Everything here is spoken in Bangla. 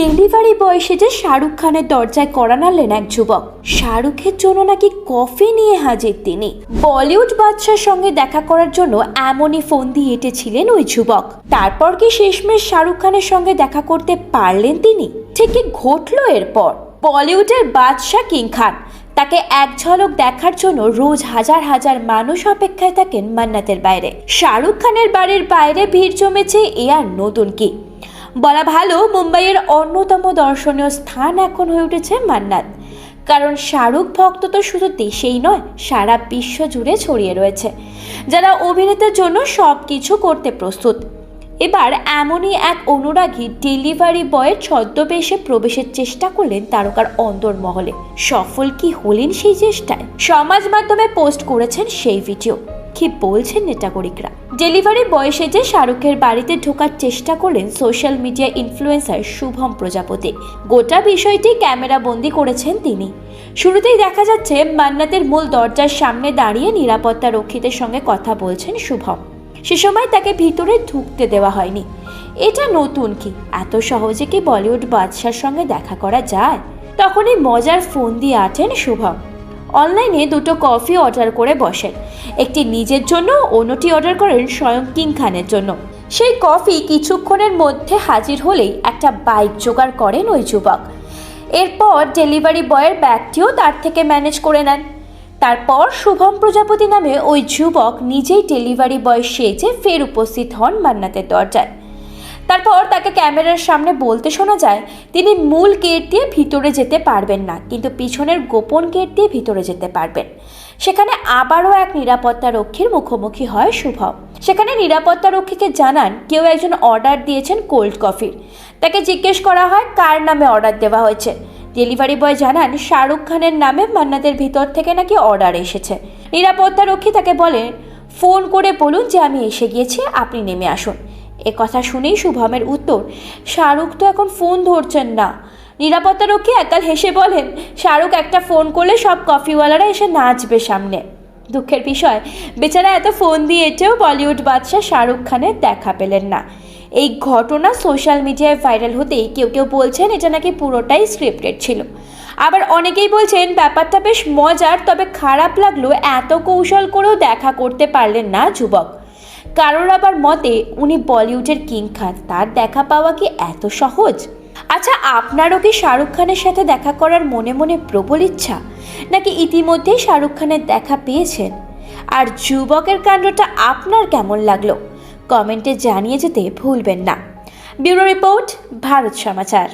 ডেলিভারি বয়সে যে শাহরুখ খানের দরজায় নাড়লেন এক যুবক। শাহরুখের জন্য নাকি কফি নিয়ে হাজির তিনি। বলিউড বাদশার সঙ্গে দেখা করার জন্য এমনই ফোন দিয়ে এঁটেছিলেন ওই যুবক। তারপর কি শেষমেশ শাহরুখ খানের সঙ্গে দেখা করতে পারলেন তিনি? ঠিক কি ঘটলো এরপর? বলিউডের বাদশাহ কিং খান। তাকে এক ঝলক দেখার জন্য রোজ হাজার হাজার মানুষ অপেক্ষায় থাকেন মান্নাতের বাইরে। শাহরুখ খানের বাড়ির বাইরে ভিড় জমেছে এ আর নতুন কি। বলা ভালো, মুম্বাইয়ের অন্যতম দর্শনীয় স্থান এখন হয়ে উঠেছে মান্নাত। কারণ শাহরুখ ভক্ত তো শুধু দেশেই নয়, সারা বিশ্ব জুড়ে ছড়িয়ে রয়েছে, যারা অভিনেতার জন্য সব কিছু করতে প্রস্তুত। এবার এমনই এক অনুরাগী ডেলিভারি বয়ের ছদ্মবেশে প্রবেশের চেষ্টা করলেন তারকার অন্দরমহলে। সফল কি হলেন সেই চেষ্টায়? সমাজ মাধ্যমে পোস্ট করেছেন সেই ভিডিও। কি বলছেন নেটাগরিকরা ডেলিভারি বয়সে যে শাহরুখের বাড়িতে ঢোকার চেষ্টা করলেন social media influencer Shubham Prajapati. গোটা বিষয়টি ক্যামেরা বন্দি করেছেন তিনি। শুরুতেই দেখা যাচ্ছে মান্নাতের মূল দরজার সামনে দাঁড়িয়ে নিরাপত্তা রক্ষীদের সঙ্গে কথা বলছেন শুভম। সে সময় তাকে ভিতরে ঢুকতে দেওয়া হয়নি। এটা নতুন কি? এত সহজে কি বলিউড বাদশার সঙ্গে দেখা করা যায়? তখনই মজার ফোন দিয়ে আছেন শুভম। অনলাইনে দুটো কফি অর্ডার করে বসেন। একটি নিজের জন্য, অন্যটি অর্ডার করেন স্বয়ং কিং খানের জন্য। সেই কফি কিছুক্ষণের মধ্যে হাজির হলেই একটা বাইক জোগাড় করেন ওই যুবক। এরপর ডেলিভারি বয়ের ব্যাগটিও তার থেকে ম্যানেজ করে নেন। তারপর শুভম প্রজাপতি নামে ওই যুবক নিজেই ডেলিভারি বয় সেজে ফের উপস্থিত হন মান্নাতের দরজায়। তারপর তাকে ক্যামেরার সামনে বলতে শোনা যায়, তিনি মূল গেট দিয়ে ভিতরে যেতে পারবেন না, কিন্তু পিছনের গোপন গেট দিয়ে ভিতরে যেতে পারবেন। সেখানে আবারও এক নিরাপত্তা রক্ষীর মুখোমুখি হয় শুভম সেখানে নিরাপত্তা রক্ষীকে জানান, কেউ একজন অর্ডার দিয়েছেন কোল্ড কফির তাকে জিজ্ঞেস করা হয়, কার নামে অর্ডার দেওয়া হয়েছে? ডেলিভারি বয় জানান, শাহরুখ খানের নামে মান্নাতের ভিতর থেকে নাকি অর্ডার এসেছে। নিরাপত্তা রক্ষী তাকে বলেন, ফোন করে বলুন যে আমি এসে গিয়েছি, আপনি নেমে আসুন। এ কথা শুনেই শুভমের উত্তর, শাহরুখ তো এখন ফোন ধরছেন না। নিরাপত্তারক্ষী একাল হেসে বলেন, শাহরুখ একটা ফোন করলে সব কফিওয়ালারা এসে নাচবে সামনে। দুঃখের বিষয়, বেচারা এত ফোন দিয়েছেও বলিউড বাদশাহ শাহরুখ খানের দেখা পেলেন না। এই ঘটনা সোশ্যাল মিডিয়ায় ভাইরাল হতেই কেউ কেউ বলছেন এটা নাকি পুরোটাই স্ক্রিপ্টেড ছিল। আবার অনেকেই বলছেন ব্যাপারটা বেশ মজার, তবে খারাপ লাগল এত কৌশল করেও দেখা করতে পারলেন না যুবক। কারোর আবার মতে উনি বলিউডের কিং খান, তার দেখা পাওয়া কি এত সহজ? আচ্ছা আপনারও কি শাহরুখ খানের সাথে দেখা করার মনে মনে প্রবল ইচ্ছা? নাকি ইতিমধ্যেই শাহরুখ খানের দেখা পেয়েছেন? আর যুবকের কাণ্ডটা আপনার কেমন লাগল? কমেন্টে জানিয়ে যেতে ভুলবেন না। Bureau report, Bharat Samachar.